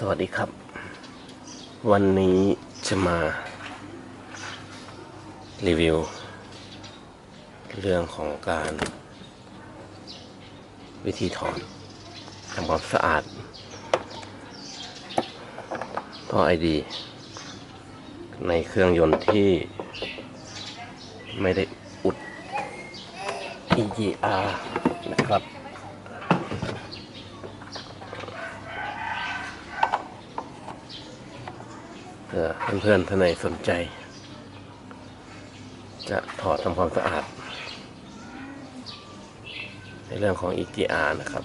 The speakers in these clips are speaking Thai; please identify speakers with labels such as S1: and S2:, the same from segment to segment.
S1: สวัสดีครับ วันนี้จะมารีวิว เรื่องของการวิธีถอนทำความสะอาดท่อไอดี ในเครื่องยนต์ที่ไม่ได้อุด EGR นะครับ ผื่อเพื่อนๆท่านไหนสนใจ จะถอดทำความสะอาด ในเรื่องของอีกีอานะครับ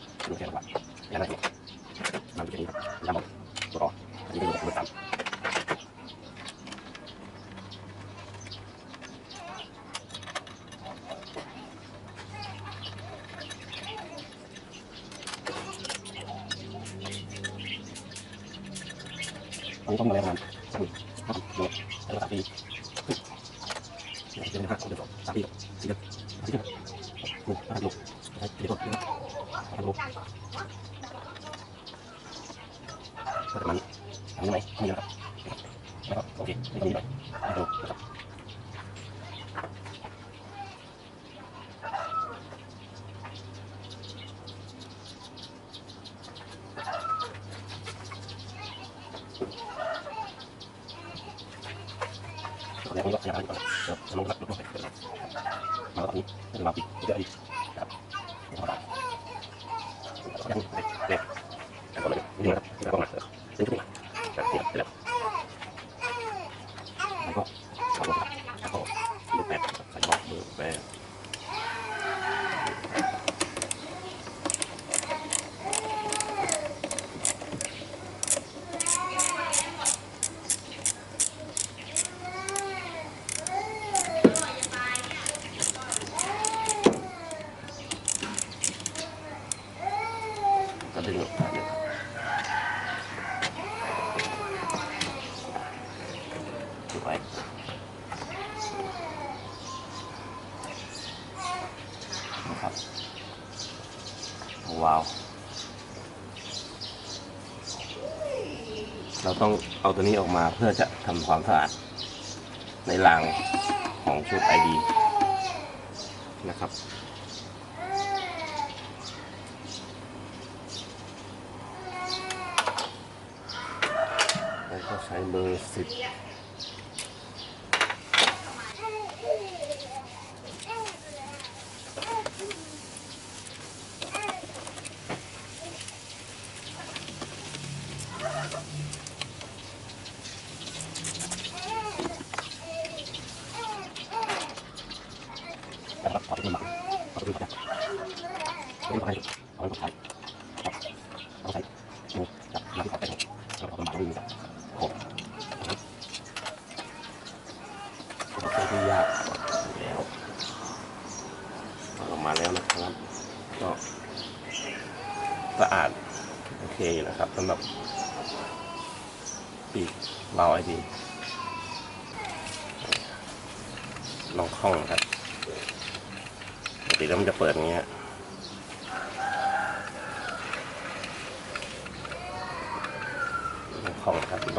S1: Terima kasih. ว้าว เราต้องเอาตัวนี้ออกมาเพื่อจะทำความสะอาดในรางของชุดไอดีนะครับแล้วก็ใช้เบอร์สิบ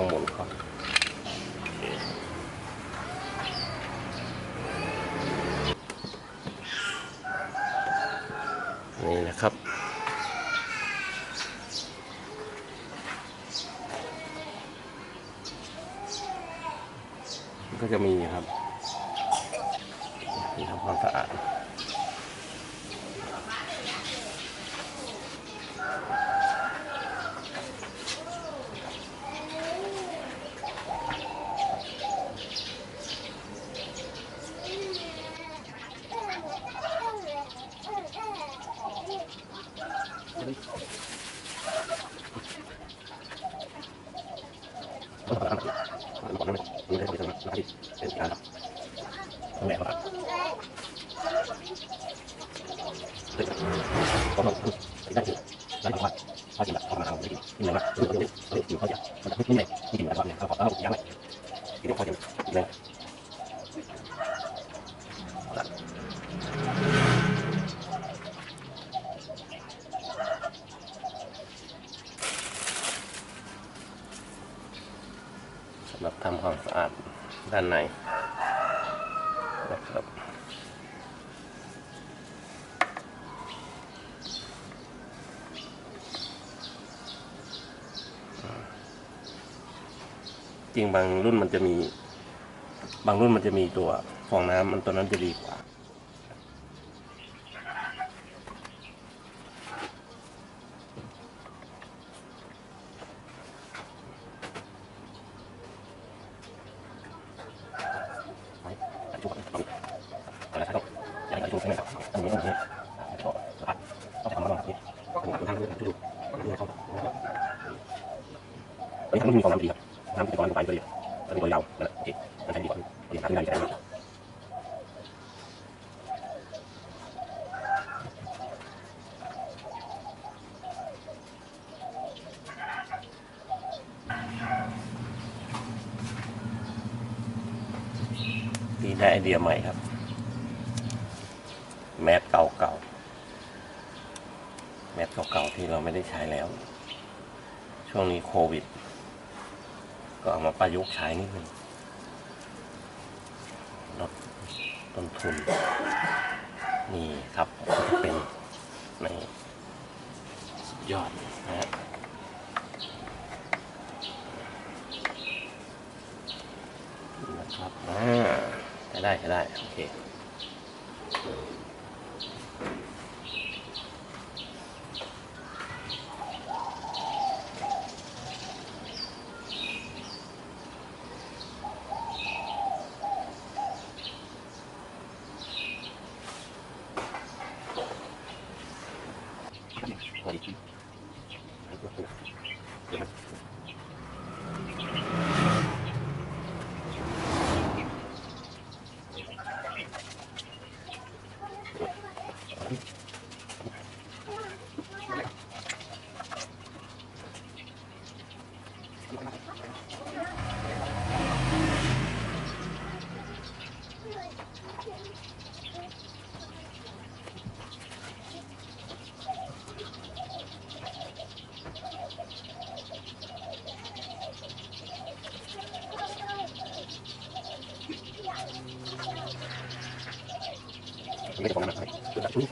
S1: องหมุนก่อนนี่นะครับก็จะมีครับำหรับทำความสะอาดด้านในนะครับจริงบางรุ่นมันจะมี บางรุ่นมันจะมีตัวฟองน้ำมันตัวนั้นจะดีกว่า 你看，那 kan 比 ดต้นทุนนี่ครับจะเป็นในสุดยอดนะนะครับอ่าใช้ได้ใช้ได้ โอเค ini kita mengenal sudah sulit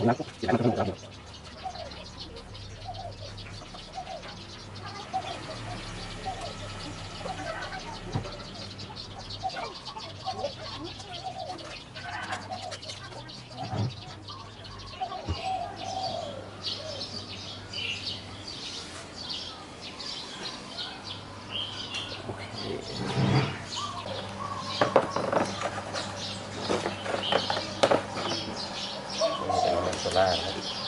S1: Terima kasih. 哎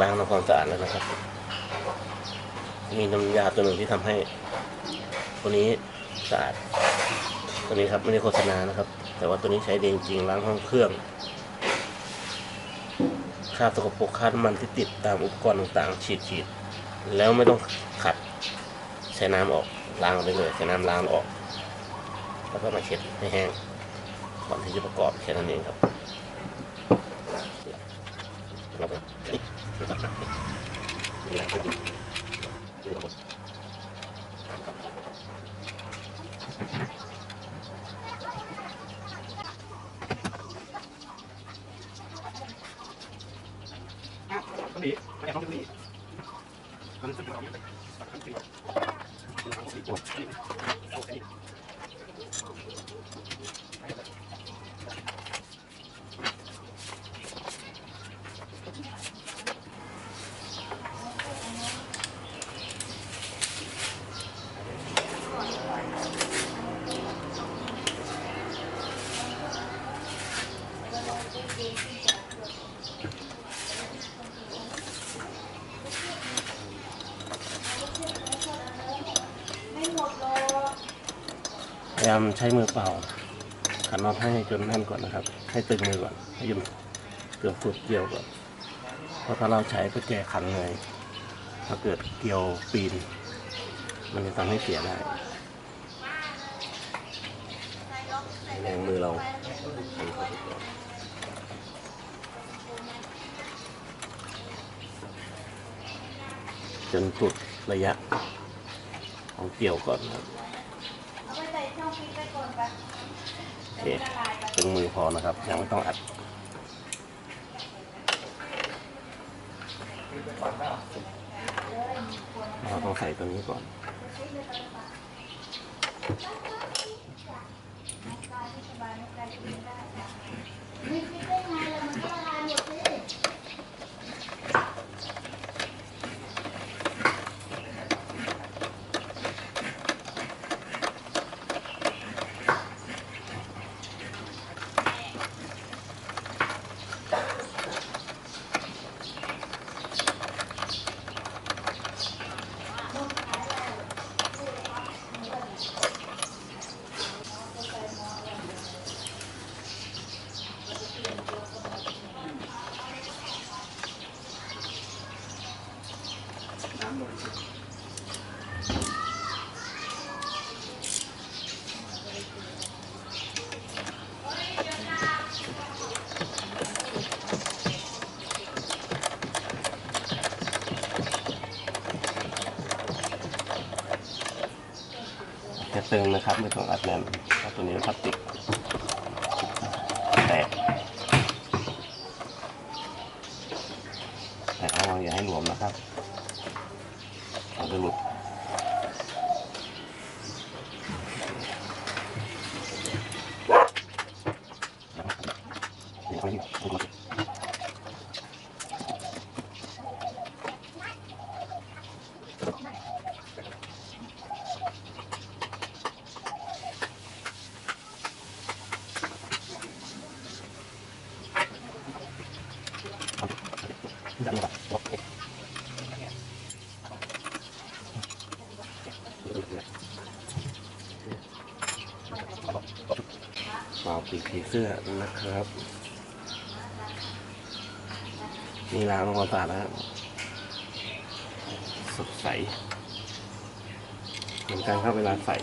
S1: ล้างทำความสะอาดแล้วนะครับ มีน้ำยาตัวหนึ่งที่ทำให้ตัวนี้สะอาด ตัวนี้ครับไม่ได้โฆษณานะครับ แต่ว่าตัวนี้ใช้เดงจริงล้างห้องเครื่องคราบสกปรกคาบน้ำมันที่ติดตามอุปกรณ์ต่างๆ ฉีดฉีดแล้วไม่ต้องขัดใช้น้ำออกล้างออกไปเลยใช้น้ำล้างออก แล้วก็มาเช็ดให้แห้งก่อนที่จะประกอบแค่นั้นเองครับ พยามใช้มือเปล่าขันน็อตให้จนแน่นก่อนนะครับ ให้ตึงมือก่อนให้ยืนเกือบสุดเกี่ยวก่อนเพราะถ้าเราใช้ก็แก่ขันเลยถ้าเกิดเกี่ยวปีน มันจะทำให้เสียได้แรงมือเราจนสุดระยะของเกี่ยวก่อนนะครับ
S2: เอาไปใส่ช่องฟิตไปก่อนไป
S1: โอ เคถึงมือพอนะครับ ยังไม่ต้องอัดเราต้องใส่ตัวนี้ก่อน
S2: ไม่ฟิตได้ไงล่ะมันก็ละลายหมดสิ
S1: แค่ตึงนะครับไม่ต้องอัดแน่นเพราะตัวนี้พลาสติกแต่เอาอย่าให้หลวมนะครับเอาจะหลุดดันแบบโอ เคมาปีกผีเสื้อนะครับ นี่ล้างความสะอาดแล้วครับสดใส เหมือนกันครับเวลาใส่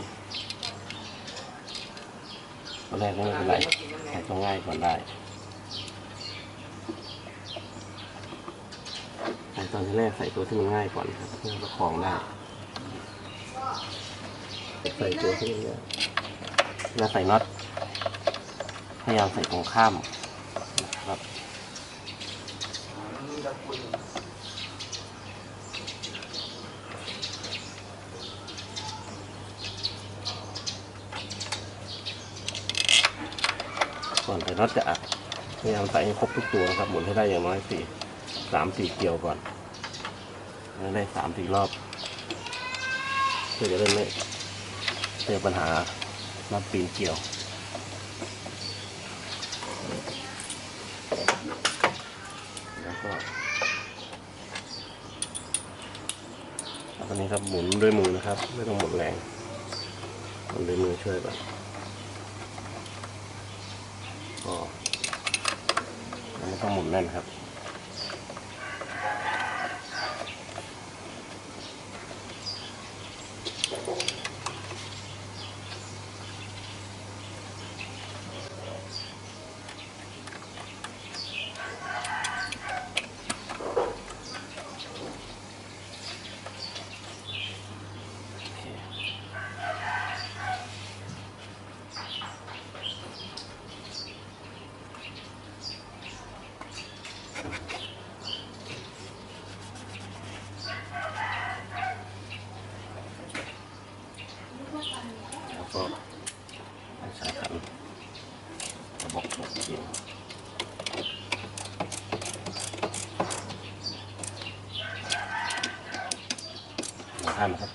S1: ตอนแรกไม่เป็นไรใส่ตัวง่ายก่อนได้ใส่ตอนที่แรกใส่ตัวที่มันง่ายก่อนครับเพื่อประคองได้ใส่ตัวที่มันง่ายเวใส่น็อตพยายามใส่ตรงข้ามนะครับ ก่อ น็อตจะอัดพยายามใส่ให้ครบทุกตัวนะครับหมุนให้ได้อย่างน้อยสี่สามสี่เกลียวก่อนให้ได้สามสี่รอบเพื่อจะได้ไม่เจอปัญหาน็อตปีนเกลียวแล้วก็ตอนนี้ครับหมุนด้วยมือนะครับ ไม่ต้องหมดแรงหมุนด้วยมือช่วยก่อน ก็ ทั้งหมุนแน่นครับ แล้วก็ใช้ขันกระบอกตกเย็นมาข้ามนะครับ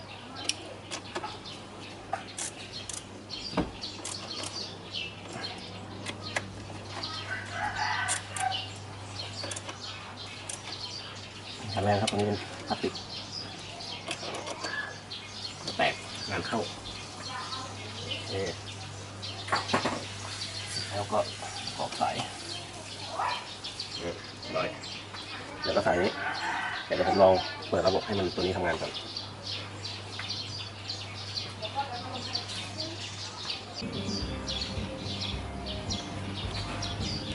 S1: ขั้นแรกครับตรงนี้เป็นพลาสติกแตกงานเข้า โอเคแล้วก็กรอกสายอืมร้อยแล้วก็สายนี้เดี๋ยวผมลองเปิดระบบ ให้มันตัวนี้ทำงานก่อน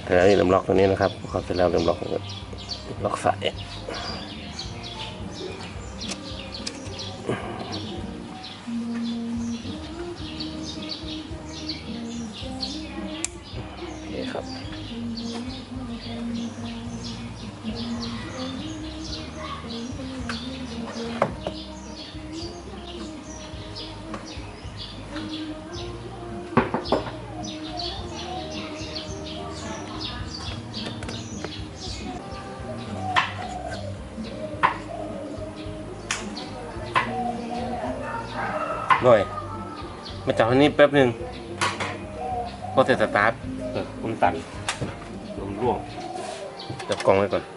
S1: แต่แล้วลืมล็อกตัวนี้นะครับพอเสร็จแล้วลืมล็อกล็อกสาย อันนี้แป๊บหนึ่งพอเสร็จสตาร์ทเออมันตันลมร่วงจับกล้องไว้ก่อนมัน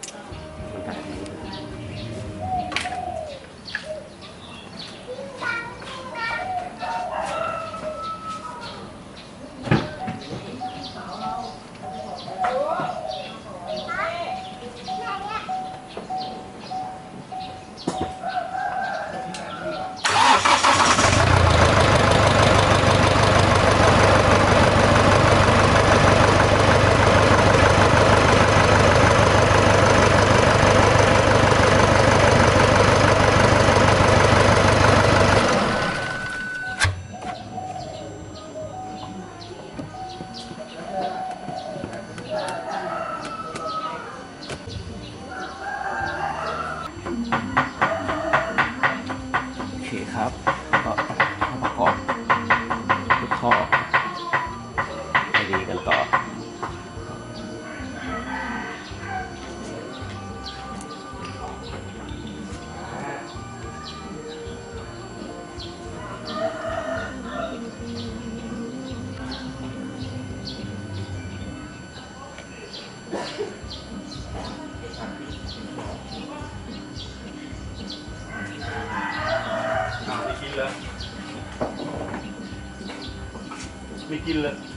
S3: ไ